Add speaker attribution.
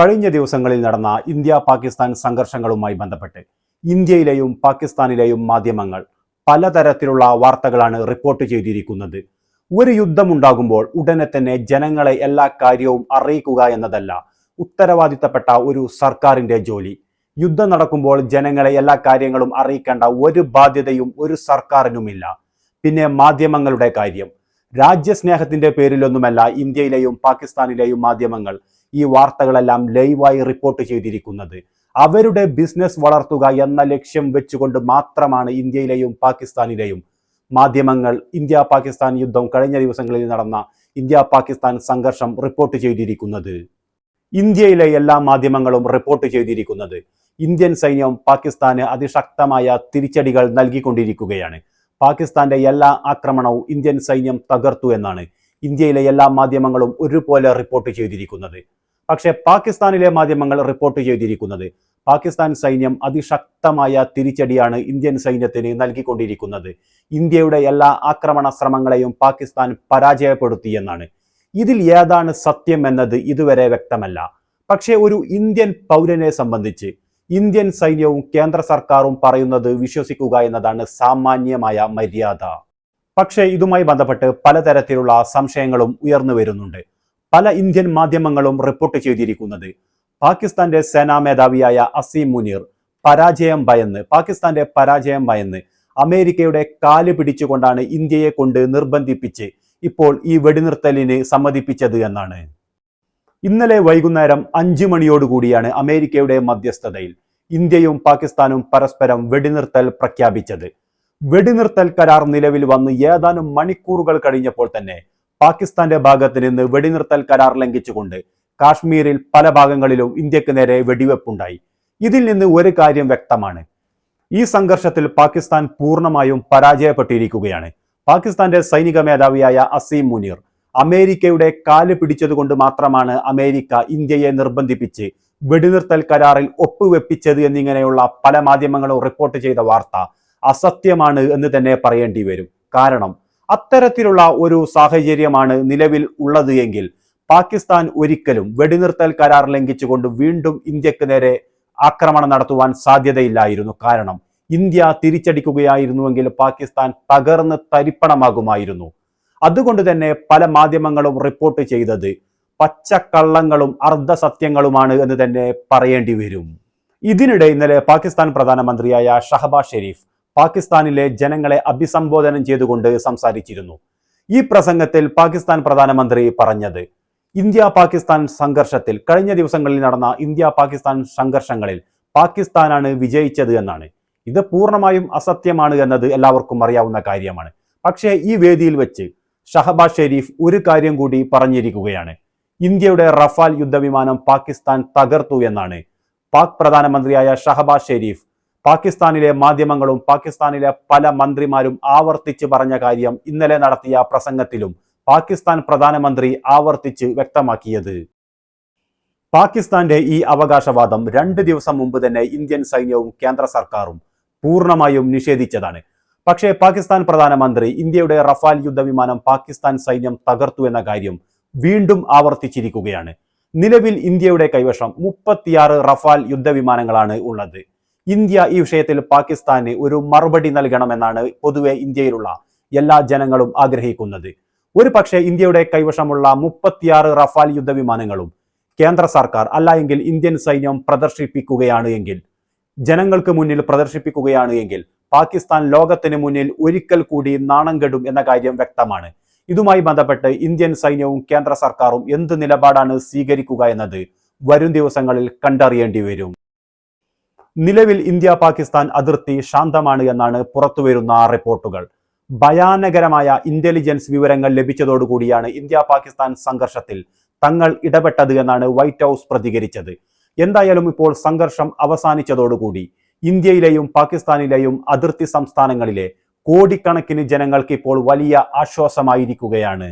Speaker 1: കഴിഞ്ഞ ദിവസങ്ങളിൽ നടന്ന ഇന്ത്യ പാകിസ്ഥാൻ സംഘർഷങ്ങളുമായി ബന്ധപ്പെട്ട് ഇന്ത്യയിലെയും പാകിസ്ഥാനിലെയും മാധ്യമങ്ങൾ പലതരത്തിലുള്ള വാർത്തകളാണ് റിപ്പോർട്ട് ചെയ്തിരിക്കുന്നത്. ഒരു യുദ്ധമുണ്ടാകുമ്പോൾ ഉടനെ തന്നെ ജനങ്ങളെ എല്ലാ കാര്യവും അറിയിക്കുക എന്നതല്ല ഉത്തരവാദിത്തപ്പെട്ട ഒരു സർക്കാരിന്റെ ജോലി. യുദ്ധം നടക്കുമ്പോൾ ജനങ്ങളെ എല്ലാ കാര്യങ്ങളും അറിയിക്കേണ്ട ഒരു ബാധ്യതയും ഒരു സർക്കാരിനുമില്ല. പിന്നെ മാധ്യമങ്ങളുടെ കാര്യം. രാജ്യസ്നേഹത്തിന്റെ പേരിലൊന്നുമല്ല ഇന്ത്യയിലെയും പാകിസ്ഥാനിലെയും മാധ്യമങ്ങൾ ഈ വാർത്തകളെല്ലാം ലൈവായി റിപ്പോർട്ട് ചെയ്തിരിക്കുന്നത്. അവരുടെ ബിസിനസ് വളർത്തുക എന്ന ലക്ഷ്യം വെച്ചുകൊണ്ട് മാത്രമാണ് ഇന്ത്യയിലെയും പാകിസ്ഥാനിലെയും മാധ്യമങ്ങൾ ഇന്ത്യ പാകിസ്ഥാൻ യുദ്ധം കഴിഞ്ഞ ദിവസങ്ങളിൽ നടന്ന ഇന്ത്യ പാകിസ്ഥാൻ സംഘർഷം റിപ്പോർട്ട് ചെയ്തിരിക്കുന്നത്. ഇന്ത്യയിലെ എല്ലാ മാധ്യമങ്ങളും റിപ്പോർട്ട് ചെയ്തിരിക്കുന്നത് ഇന്ത്യൻ സൈന്യം പാകിസ്ഥാന് അതിശക്തമായ തിരിച്ചടികൾ നൽകിക്കൊണ്ടിരിക്കുകയാണ്. പാകിസ്ഥാന്റെ എല്ലാ ആക്രമണവും ഇന്ത്യൻ സൈന്യം തകർത്തു എന്നാണ് ഇന്ത്യയിലെ എല്ലാ മാധ്യമങ്ങളും ഒരുപോലെ റിപ്പോർട്ട് ചെയ്തിരിക്കുന്നത്. പക്ഷേ പാകിസ്ഥാനിലെ മാധ്യമങ്ങൾ റിപ്പോർട്ട് ചെയ്തിരിക്കുന്നത് പാകിസ്ഥാൻ സൈന്യം അതിശക്തമായ തിരിച്ചടിയാണ് ഇന്ത്യൻ സൈന്യത്തിന് നൽകിക്കൊണ്ടിരിക്കുന്നത്. ഇന്ത്യയുടെ എല്ലാ ആക്രമണ ശ്രമങ്ങളെയും പാകിസ്ഥാൻ പരാജയപ്പെടുത്തിയെന്നാണ് ഇതിൽ ഏതാണ് സത്യം എന്നത് ഇതുവരെ വ്യക്തമല്ല. പക്ഷേ ഒരു ഇന്ത്യൻ പൗരനെ സംബന്ധിച്ച് ഇന്ത്യൻ സൈന്യവും കേന്ദ്ര സർക്കാരും പറയുന്നത് വിശ്വസിക്കുക എന്നതാണ് സാമാന്യമായ മര്യാദ. പക്ഷേ ഇതുമായി ബന്ധപ്പെട്ട് പലതരത്തിലുള്ള സംശയങ്ങളും ഉയർന്നു വരുന്നുണ്ട്. പല ഇന്ത്യൻ മാധ്യമങ്ങളും റിപ്പോർട്ട് ചെയ്തിരിക്കുന്നത് പാകിസ്ഥാന്റെ സേനാ മേധാവിയായ അസീം മുനീർ പരാജയം ഭയന്ന് പാകിസ്ഥാന്റെ പരാജയം ഭയന്ന് അമേരിക്കയുടെ കാൽ പിടിച്ചുകൊണ്ടാണ് ഇന്ത്യയെ കൊണ്ട് നിർബന്ധിപ്പിച്ച് ഇപ്പോൾ ഈ വെടിനിർത്തലിന് സമ്മതിപ്പിച്ചത് എന്നാണ്. ഇന്നലെ വൈകുന്നേരം അഞ്ചു മണിയോടുകൂടിയാണ് അമേരിക്കയുടെ മധ്യസ്ഥതയിൽ ഇന്ത്യയും പാകിസ്ഥാനും പരസ്പരം വെടിനിർത്തൽ പ്രഖ്യാപിച്ചത്. വെടിനിർത്തൽ കരാർ നിലവിൽ വന്ന് ഏതാനും മണിക്കൂറുകൾ കഴിഞ്ഞപ്പോൾ തന്നെ പാകിസ്ഥാന്റെ ഭാഗത്ത് നിന്ന് വെടിനിർത്തൽ കരാർ ലംഘിച്ചുകൊണ്ട് കാശ്മീരിൽ പല ഭാഗങ്ങളിലും ഇന്ത്യയ്ക്ക് നേരെ വെടിവെപ്പുണ്ടായി. ഇതിൽ നിന്ന് ഒരു കാര്യം വ്യക്തമാണ്. ഈ സംഘർഷത്തിൽ പാകിസ്ഥാൻ പൂർണമായും പരാജയപ്പെട്ടിരിക്കുകയാണ്. പാകിസ്ഥാന്റെ സൈനിക മേധാവിയായ അസീം മുനീർ അമേരിക്കയുടെ കാൽ പിടിച്ചതുകൊണ്ട് മാത്രമാണ് അമേരിക്ക ഇന്ത്യയെ നിർബന്ധിപ്പിച്ച് വെടിനിർത്തൽ കരാറിൽ ഒപ്പുവെപ്പിച്ചത് എന്നിങ്ങനെയുള്ള പല മാധ്യമങ്ങളും റിപ്പോർട്ട് ചെയ്ത വാർത്ത അസത്യമാണ് എന്ന് തന്നെ പറയേണ്ടി വരും. കാരണം അത്തരത്തിലുള്ള ഒരു സാഹചര്യമാണ് നിലവിൽ ഉള്ളത് എങ്കിൽ പാകിസ്ഥാൻ ഒരിക്കലും വെടിനിർത്തൽ കരാർ ലംഘിച്ചുകൊണ്ട് വീണ്ടും ഇന്ത്യയ്ക്ക് നേരെ ആക്രമണം നടത്തുവാൻ സാധ്യതയില്ലായിരുന്നു. കാരണം ഇന്ത്യ തിരിച്ചടിക്കുകയായിരുന്നുവെങ്കിൽ പാകിസ്ഥാൻ തകർന്ന് തരിപ്പണമാകുമായിരുന്നു. അതുകൊണ്ട് തന്നെ പല മാധ്യമങ്ങളും റിപ്പോർട്ട് ചെയ്തത് പച്ചക്കള്ളങ്ങളും അർദ്ധസത്യങ്ങളുമാണ് എന്ന് തന്നെ പറയേണ്ടി വരും. ഇതിനിടെ ഇന്നലെ പാകിസ്ഥാൻ പ്രധാനമന്ത്രിയായ ഷഹബാസ് ഷെരീഫ് പാകിസ്ഥാനിലെ ജനങ്ങളെ അഭിസംബോധന ചെയ്തുകൊണ്ട് സംസാരിച്ചിരുന്നു. ഈ പ്രസംഗത്തിൽ പാകിസ്ഥാൻ പ്രധാനമന്ത്രി പറഞ്ഞത് ഇന്ത്യ പാകിസ്ഥാൻ സംഘർഷത്തിൽ കഴിഞ്ഞ ദിവസങ്ങളിൽ നടന്ന ഇന്ത്യ പാകിസ്ഥാൻ സംഘർഷങ്ങളിൽ പാകിസ്ഥാനാണ് വിജയിച്ചത് എന്നാണ്. ഇത് പൂർണമായും അസത്യമാണ് എന്നത് എല്ലാവർക്കും അറിയാവുന്ന കാര്യമാണ്. പക്ഷേ ഈ വേദിയിൽ വെച്ച് ഷഹബാസ് ഷെരീഫ് ഒരു കാര്യം കൂടി പറഞ്ഞിരിക്കുകയാണ്. ഇന്ത്യയുടെ റഫാൽ യുദ്ധവിമാനം പാകിസ്ഥാൻ തകർത്തു എന്നാണ്. പാക് പ്രധാനമന്ത്രിയായ ഷഹബാസ് ഷെരീഫ് പാകിസ്ഥാനിലെ മാധ്യമങ്ങളും പാകിസ്ഥാനിലെ പല മന്ത്രിമാരും ആവർത്തിച്ച് പറഞ്ഞ കാര്യം ഇന്നലെ നടത്തിയ പ്രസംഗത്തിലും പാകിസ്ഥാൻ പ്രധാനമന്ത്രി ആവർത്തിച്ച് വ്യക്തമാക്കിയത്. പാകിസ്ഥാന്റെ ഈ അവകാശവാദം രണ്ട് ദിവസം മുമ്പ് തന്നെ ഇന്ത്യൻ സൈന്യവും കേന്ദ്ര സർക്കാരും പൂർണമായും നിഷേധിച്ചതാണ്. പക്ഷേ പാകിസ്ഥാൻ പ്രധാനമന്ത്രി ഇന്ത്യയുടെ റഫാൽ യുദ്ധവിമാനം പാകിസ്ഥാൻ സൈന്യം തകർത്തു എന്ന കാര്യം വീണ്ടും ആവർത്തിച്ചിരിക്കുകയാണ്. നിലവിൽ ഇന്ത്യയുടെ കൈവശം മുപ്പത്തിയാറ് റഫാൽ യുദ്ധവിമാനങ്ങളാണ് ഉള്ളത്. ഇന്ത്യ ഈ വിഷയത്തിൽ പാകിസ്ഥാന് ഒരു മറുപടി നൽകണമെന്നാണ് പൊതുവെ ഇന്ത്യയിലുള്ള എല്ലാ ജനങ്ങളും ആഗ്രഹിക്കുന്നത്. ഒരു പക്ഷേ ഇന്ത്യയുടെ കൈവശമുള്ള മുപ്പത്തിയാറ് റഫാൽ യുദ്ധവിമാനങ്ങളും കേന്ദ്ര സർക്കാർ അല്ല എങ്കിൽ ഇന്ത്യൻ സൈന്യം പ്രദർശിപ്പിക്കുകയാണ് എങ്കിൽ ജനങ്ങൾക്ക് മുന്നിൽ പ്രദർശിപ്പിക്കുകയാണ് എങ്കിൽ പാകിസ്ഥാൻ ലോകത്തിന് മുന്നിൽ ഒരിക്കൽ കൂടി നാണം കെടും എന്ന കാര്യം വ്യക്തമാണ്. ഇതുമായി ബന്ധപ്പെട്ട് ഇന്ത്യൻ സൈന്യവും കേന്ദ്ര സർക്കാരും എന്ത് നിലപാടാണ് സ്വീകരിക്കുക എന്നത് വരും ദിവസങ്ങളിൽ കണ്ടറിയേണ്ടി വരും. നിലവിൽ ഇന്ത്യ പാകിസ്ഥാൻ അതിർത്തി ശാന്തമാണ് എന്നാണ് പുറത്തുവരുന്ന റിപ്പോർട്ടുകൾ. ഭയാനകരമായ ഇന്റലിജൻസ് വിവരങ്ങൾ ലഭിച്ചതോടുകൂടിയാണ് ഇന്ത്യ പാകിസ്ഥാൻ സംഘർഷത്തിൽ തങ്ങൾ ഇടപെട്ടത് എന്നാണ് വൈറ്റ് ഹൗസ് പ്രതികരിച്ചത്. എന്തായാലും ഇപ്പോൾ സംഘർഷം അവസാനിച്ചതോടുകൂടി ഇന്ത്യയിലെയും പാകിസ്ഥാനിലെയും അതിർത്തി സംസ്ഥാനങ്ങളിലെ കോടിക്കണക്കിന് ജനങ്ങൾക്ക് ഇപ്പോൾ വലിയ ആശ്വാസമായിരിക്കുകയാണ്.